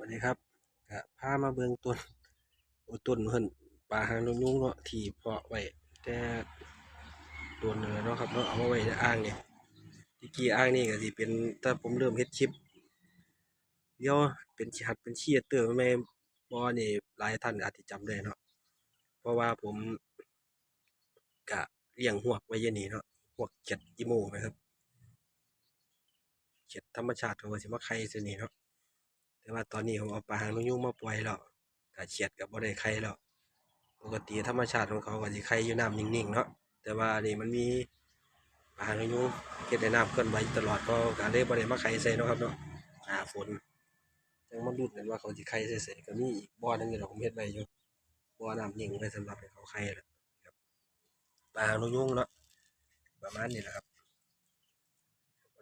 วัสดีครับก็พามาเบิ่งต้นโอ้ต้นเพิ่นปลาหางนกยุงเนาะที่เพาะไว้แต่โดนแล้วเนาะครับเนาะเอาไว้ในอ่างเนี่ยที่กี้อ่างนี่ก็สิเป็นถ้าผมเริ่มเฮ็ดคลิปเดี๋ยวเป็นสิหัดเป็นเชียเตือร์แม่บ่นี่หลายท่านอาจสิจำได้เนาะเพราะว่าผมก็เลี้ยงหวกไว้อยู่นี่เนาะหวกเจ็ดอีโมนะครับเจ็ดธรรมชาติเขาก็สิมาไข่ซื่อนี่เนาะ แต่ว่าตอนนี้ผมเอาปลาหางนกยูงมาปล่อยแล้วก็เฉียดกับบ่ได้ไข่แล้ว ปกติธรรมชาติของเขาก็สิไข่อยู่น้ำนิ่งๆเนาะ แต่ว่านี่มันมีปลาหางนกยูงเฮ็ดให้น้ำเคลื่อนไหวอยู่ตลอดก็ก็เลยบ่ได้มาไข่ใส่เนาะครับเนาะหน้าฝนจังมาลุ้นกันว่าเขาสิไข่ใส่ใส่ก็มีอีกบ่อหนึงอยู่ดอกผมเฮ็ดไว้อยู่บ่อน้ำนิ่งไว้สำหรับให้เขาไข่แหละครับปลาหางนกยูงเนาะประมาณนี้แหละครับ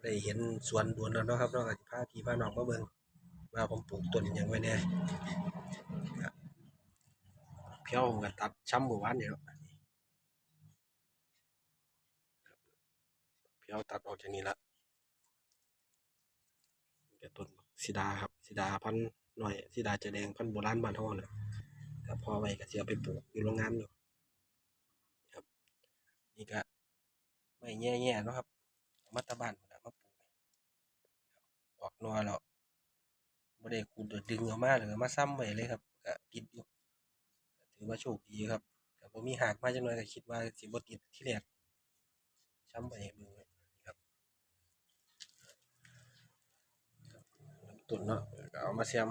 ได้เห็นสวนดวนแล้วเนาะครับเนาะก็สิพาพี่พาน้องมาเบิ่ง ว่าผมปลูกต้นหยังไว้แน่ก็เพี้ยวผมก็ตัดช้ำหมู่บ้านนี่เนาะเพี้ยวตัดออกจากนี้ละแกต้นสีดาครับสีดาพันหน่อยสีดาจะแดงพันโบราณบ้านเฮาน่ะก็พอไว้ก็สิเอาไปปลูกอยู่โรงงานอยู่ครับ นี่ก็ไม่แย่ๆนะครับมาตะบ้านนะมาปลูกออกหนอแล้ว บ่ได้ขูดดึงออกมาหรือมาซ้ำไว้เลยครับก็ติดอยู่ถือว่าโชคดีครับก็บ่มีหากมาจักหน่อยก็คิดว่าสิบ่ติดที่แรกซ้ำไว้ให้เบิ่งครับต้นเนาะก็เอามาแซม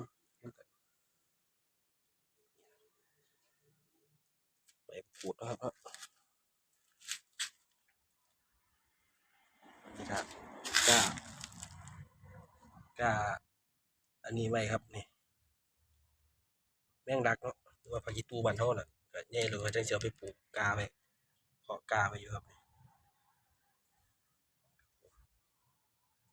ไปปลูกเนะครับนี่ครับกล้ากล้า อันนี้ไว้ครับนี่แมงดักเนาะหรือว่าผักอีตูบ้านเฮาน่ะก็ใหญ่เลยจังสิเอไปปลูกกาไว้เพาะกาไว้อยู่ครับนี่